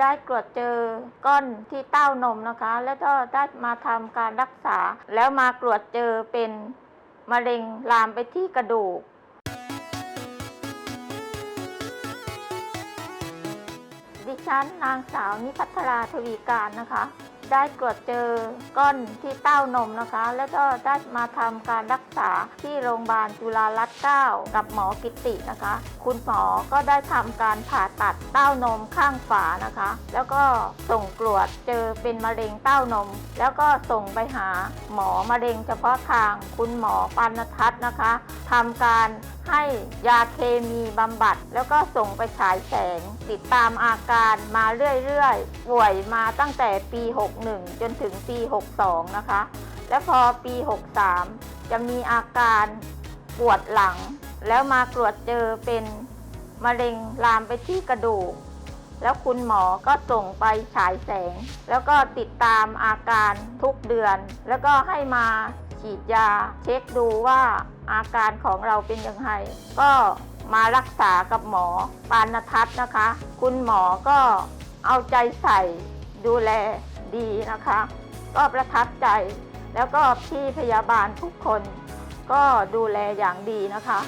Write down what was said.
ได้ตรวจเจอก้อนที่เต้านมนะคะ แล้วก็ได้มาทำการรักษา แล้วมาตรวจเจอเป็นมะเร็งลามไปที่กระดูก ดิฉันนางสาวนิพัทราทวีการนะคะ ได้ตรวจเจอก้อนที่เต้านมนะคะ แล้วก็ได้มาทำการรักษาที่โรงพยาบาลจุฬารัตน์9กับหมอกิตินะคะ คุณหมอก็ได้ทำการผ่าตัดเต้านมข้างฝานะคะ แล้วก็ส่งตรวจเจอเป็นมะเร็งเต้านม แล้วก็ส่งไปหาหมอมะเร็งเฉพาะทางคุณหมอปานทัศน์นะคะทำการ ให้ยาเคมีบำบัด แล้วก็ส่งไปฉายแสง ติดตามอาการมาเรื่อยๆ ป่วยมาตั้งแต่ปี 61 จนถึงปี 62 นะคะ และพอปี 63 จะมีอาการปวดหลัง แล้วมาตรวจเจอเป็นมะเร็งลามไปที่กระดูก แล้วคุณหมอก็ส่งไปฉายแสง แล้วก็ติดตามอาการทุกเดือน แล้วก็ให้มา ฉีดยา เช็คดูว่าอาการของเราเป็นยังไงก็มารักษากับหมอปานทัศน์นะคะ คุณหมอก็เอาใจใส่ดูแลดีนะคะ ก็ประทับใจ แล้วก็พี่พยาบาลทุกคนก็ดูแลอย่างดีนะคะ